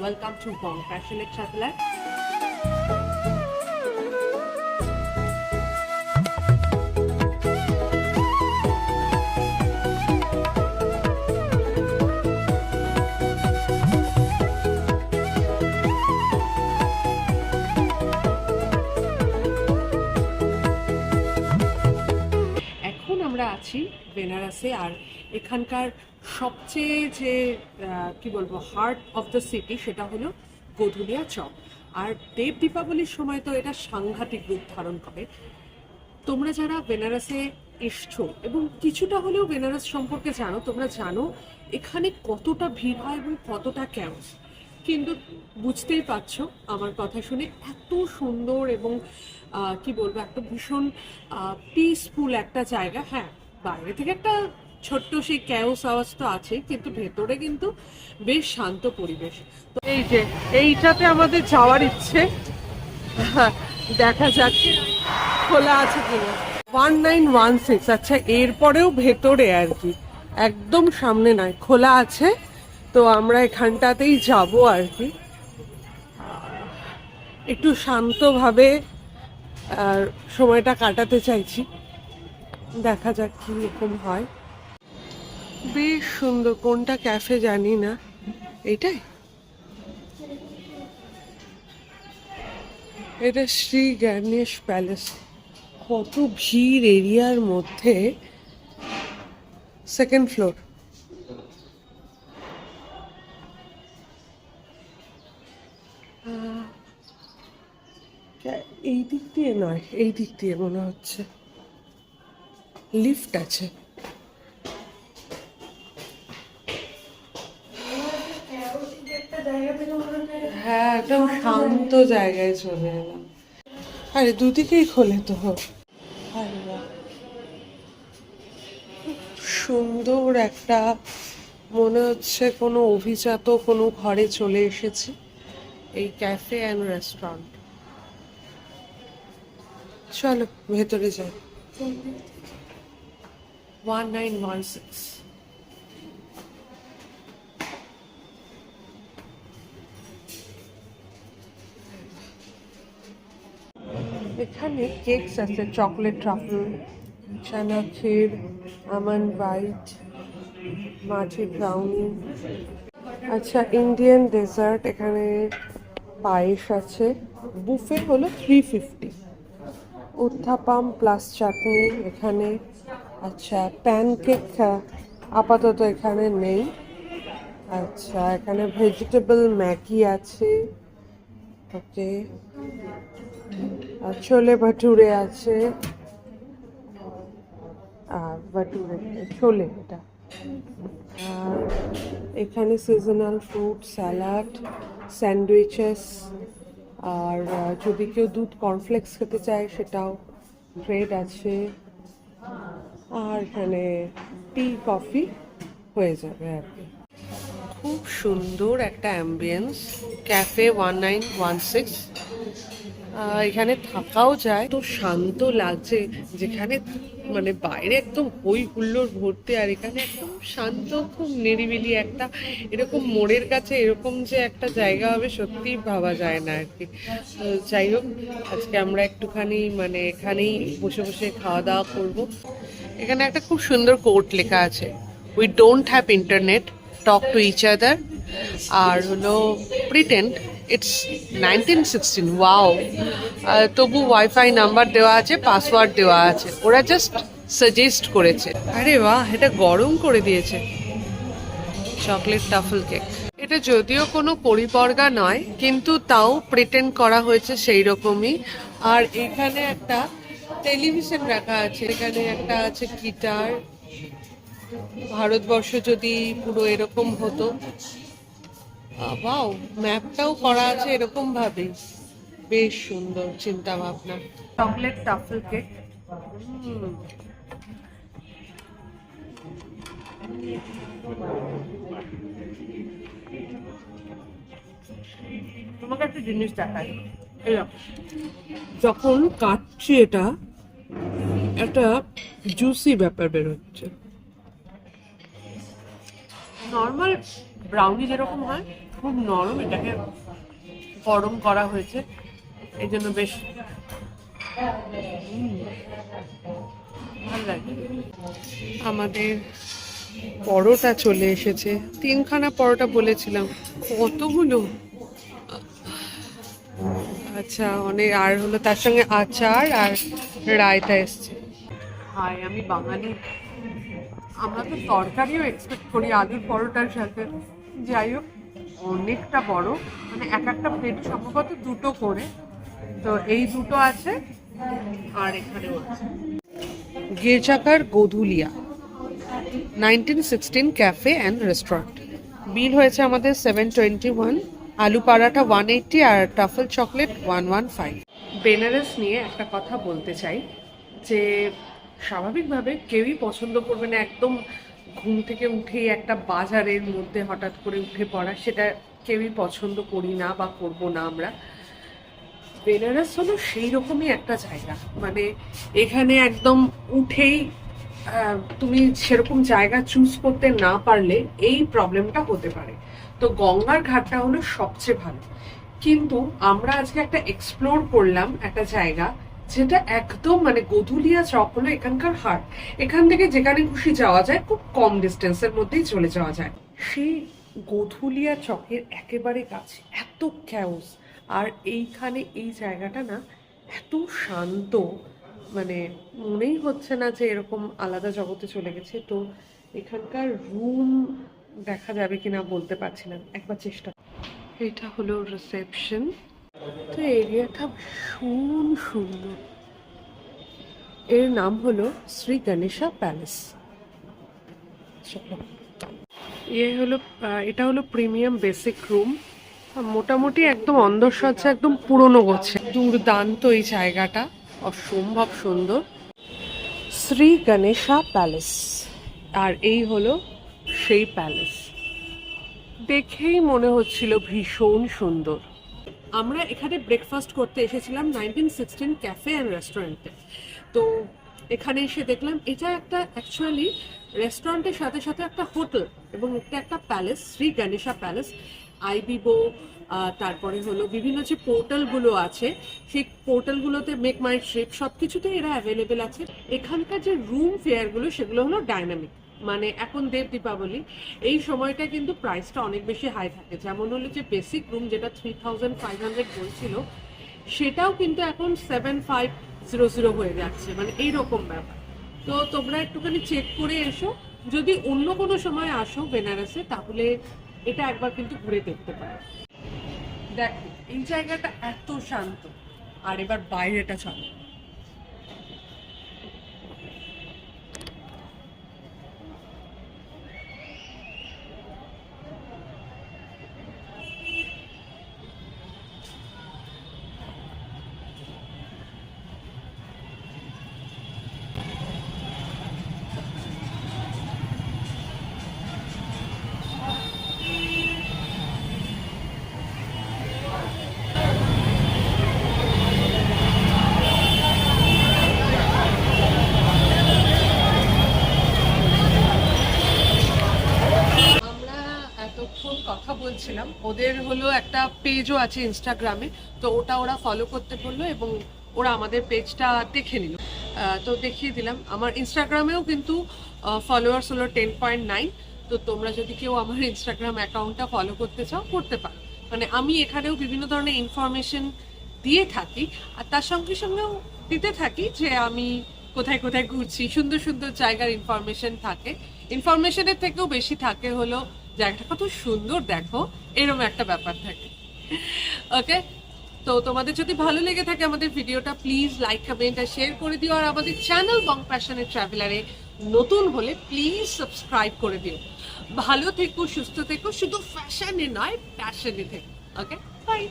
Welcome to বং এখন আমরা আছি বেনারসে আর এখানকার সবচেয়ে যে কি বলব হার্ট অফ দ্য সিটি সেটা হলো গধুলিয়া চক। আর দেব দীপাবলির সময় তো এটা সাংঘাতিক রূপ ধারণ করে। তোমরা যারা বেনারসে এসছো, এবং কিছুটা হলেও বেনারস সম্পর্কে জানো, তোমরা জানো এখানে কতটা ভিড় হয় এবং কতটা ক্যাম্প কিন্তু বুঝতেই পারছ, আমার কথা শুনে এত সুন্দর এবং কি বলব, একটা ভীষণ পিসফুল একটা জায়গা। হ্যাঁ বাইরে থেকে একটা ছোট্ট সেই ক্যাওস আওয়াজ তো আছে কিন্তু ভেতরে কিন্তু বেশ শান্ত পরিবেশ। তো এই যে, এইটাতে আমাদের যাওয়ার ইচ্ছে। দেখা যাক খোলা আছে কিনা। ওয়ান নাইন ওয়ান সিক্স আচ্ছা এরপরেও ভেতরে আর কি। একদম সামনে নয়, খোলা আছে। তো আমরা এখানটাতেই যাব আর কি। একটু শান্তভাবে আর সময়টা কাটাতে চাইছি। দেখা যাক কি রকম হয়। বেশ সুন্দর, কোনটা ক্যাফে জানি না। এটাই? এটা শ্রী গণেশ প্যালেস কত ভিড় এরিয়ার মধ্যে। সেকেন্ড ফ্লোর এই দিক দিয়ে নয়, এই দিক দিয়ে মনে হচ্ছে। লিফট আছে। একদম শান্ত জায়গায় চলে এলাম। আরে, দুদিকেই খোলে তো সুন্দর একটা, মনে হচ্ছে কোনো অভিজাত কোনো ঘরে চলে এসেছি, এই ক্যাফে অ্যান্ড রেস্টুরেন্ট। চলো, ভেতরে যাই। One nine one six. এখানে কেকস আছে chocolate truffle chana kheer almond bite মাছি ব্রাউনি আচ্ছা ইন্ডিয়ান ডেজার্ট এখানে পায়েস আছে। বুফে হলো three fifty uttapam plus chutney এখানে। আচ্ছা প্যানকেক আপাতত এখানে নেই। আচ্ছা এখানে ভেজিটেবল ম্যাগি আছে। ওকে আর ছোলে ভাটুরে আছে। আর ভাটুরে, ছোলে এটা। আর এখানে সিজনাল ফ্রুট স্যালাড স্যান্ডউইচেস আর যদি কেউ দুধ কর্নফ্লেক্স খেতে চায়, সেটাও ব্রেড আছে। আর এখানে টি কফি হয়ে যাবে আর কি। খুব সুন্দর একটা ambience cafe one nine one six এখানে থাকাও যায়। তো শান্ত লাগছে যেখানে মানে বাইরে একদম হই হুল্লোড় ভর্তি আর এখানে একদম শান্ত, খুব নিরিবিলি একটা এরকম মোড়ের কাছে এরকম যে একটা জায়গা হবে সত্যি ভাবা যায় না আর কি যাই হোক, আজকে আমরা একটুখানি মানে এখানেই বসে বসে খাওয়া দাওয়া করব। এখানে একটা খুব সুন্দর কোর্ট লেখা আছে। We don't have internet talk to each other আর হলো pretend it's nineteen sixteen wow তবু ওয়াইফাই নাম্বার দেওয়া আছে পাসওয়ার্ড দেওয়া আছে। ওরা জাস্ট সাজেস্ট করেছে। আরে বাহ, এটা গরম করে দিয়েছে। চকলেট টাফল কেক এটা যদিও কোনো পরিপর্গা নয়, কিন্তু তাও প্রিটেন্ড করা হয়েছে সেই রকমই আর এখানে একটা টেলিভিশন রাখা আছে। এখানে একটা আছে গিটার ভারতবর্ষ যদি পুরো এরকম হতো। বাও ম্যাপটাও করা আছে এরকম ভাবে বেশ সুন্দর চিন্তা ভাবনা চকলেট টাফল কেক। তোমাকে একটা জিনিস দেখাই। যখন কাটছি এটা একটা জুসি ব্যাপার বেরোচ্ছে। নর্মাল ব্রাউনি যেরকম হয় খুব নরম, এটাকে গরম করা হয়েছে। এই জন্য বেশ ভালো লাগে। আমাদের পরোটা চলে এসেছে। তিনখানা পরোটা বলেছিলাম। কতগুলো? আচ্ছা অনেক, আর হলো তার সঙ্গে আচার আর রায়তা এসছে। হাই, আমি বাঙালি। আমরা তো তরকারিও এক্সপেক্ট করি, আলুর পরোটার সাথে। যাই হোক অনেকটা বড়। মানে এক একটা প্লেট সম্ভবত দুটো করে। তো এই দুটো আছে, আর এখানেও আছে। গির্জাকার Godowlia nineteen sixteen cafe and restaurant bill হয়েছে আমাদের seven twenty one aloo paratha one eighty আর truffle chocolate one one five Banaras নিয়ে একটা কথা বলতে চাই, যে স্বাভাবিকভাবে কেউই পছন্দ করবে না। একদম ঘুম থেকে উঠেই একটা বাজারের মধ্যে হঠাৎ করে উঠে পড়া, সেটা কেউই পছন্দ করি না বা করব না আমরা। বেনারস হলো সেই রকমই একটা জায়গা। মানে এখানে একদম উঠেই তুমি সেরকম জায়গা চুজ করতে না পারলে এই প্রবলেমটা হতে পারে। তো গঙ্গার ঘাটটা হলো সবচেয়ে ভালো। কিন্তু আমরা আজকে একটা এক্সপ্লোর করলাম একটা জায়গা যেটা একদম মানে গধুলিয়া চক হলো এখানকার হাট। এখান থেকে যেখানে খুশি যাওয়া যায়, খুব কম ডিস্টেন্সের মধ্যেই চলে যাওয়া যায়। সেই গধুলিয়া চকের একেবারে কাছে, এত ক্যাওস আর এইখানে এই জায়গাটা না, এত শান্ত। মানে মনেই হচ্ছে না যে এরকম আলাদা জগতে চলে গেছে। তো এখানকার রুম দেখা যাবে কিনা বলতে পারছি না। একবার চেষ্টা এটা হলো রিসেপশন তো এরিয়াটা ভীষণ সুন্দর। এর নাম হলো শ্রী গণেশা প্যালেস। ইয়ে হলো এটা হলো প্রিমিয়াম বেসিক রুম। মোটামুটি একদম অন্দরসজ্জা একদম পুরনো গোছে। দুর্দান্ত এই জায়গাটা, অসম্ভব সুন্দর। শ্রী গণেশা প্যালেস। আর এই হলো সেই প্যালেস। দেখেই মনে হচ্ছিল ভীষণ সুন্দর। আমরা এখানে ব্রেকফাস্ট করতে এসেছিলাম নাইনটিন সিক্সটিন ক্যাফে অ্যান্ড রেস্টুরেন্টে তো এখানে এসে দেখলাম, এটা একটা অ্যাকচুয়ালি রেস্টুরেন্টের সাথে সাথে একটা হোটেল এবং এটা একটা palace Shri Ganesha palace ibibo তারপরে হলো বিভিন্ন যে পোর্টালগুলো আছে, সেই পোর্টালগুলোতে মেক মাই ট্রিপ সব কিছুতেই এরা অ্যাভেলেবেল আছে। এখানকার যে রুম ফেয়ারগুলো সেগুলো হলো ডাইনামিক মানে এখন দেব দীপাবলি, এই সময়টা কিন্তু প্রাইসটা অনেক বেশি হাই থাকে। যেমন হলো যে বেসিক রুম যেটা থ্রি থাউজেন্ড ফাইভ হান্ড্রেড বলছিল, সেটাও কিন্তু এখন সেভেন ফাইভ জিরো জিরো হয়ে যাচ্ছে। মানে এইরকম ব্যাপার। তো তোমরা একটুখানি চেক করে এসো। যদি অন্য কোনো সময় আসো বেনারসে, তাহলে এটা একবার কিন্তু ঘুরে দেখতে পারো। দেখো, এই জায়গাটা এত শান্ত, আর এবার বাইরেটা চলো। কথা বলছিলাম ওদের হলো একটা পেজও আছে ইনস্টাগ্রামে তো ওটা ওরা ফলো করতে বলল এবং ওরা আমাদের পেজটা দেখে নিল। তো দেখিয়ে দিলাম। আমার ইনস্টাগ্রামেও কিন্তু ফলোয়ার্স হলো টেন পয়েন্ট নাইন তো তোমরা যদি কেউ আমার ইনস্টাগ্রাম অ্যাকাউন্টটা ফলো করতে চাও, করতে পারো। মানে আমি এখানেও বিভিন্ন ধরনের ইনফরমেশন দিয়ে থাকি, আর তার সঙ্গে সঙ্গেও দিতে থাকি যে আমি কোথায় কোথায় ঘুরছি। সুন্দর সুন্দর জায়গার ইনফরমেশন থাকে। ইনফরমেশনের থেকেও বেশি থাকে হলো জায়গাটা কত সুন্দর, দেখো। এরকম একটা ব্যাপার থাকে। ওকে তো তোমাদের যদি ভালো লেগে থাকে আমাদের ভিডিওটা প্লিজ লাইক কমেন্ট আর শেয়ার করে দিও। আর আমাদের চ্যানেল বং প্যাশনের ট্রাভেলারে নতুন হলে প্লিজ সাবস্ক্রাইব করে দিও। ভালো থেকো, সুস্থ থেকো। শুধু ফ্যাশনে নয় প্যাশনে থেকো। Okay bye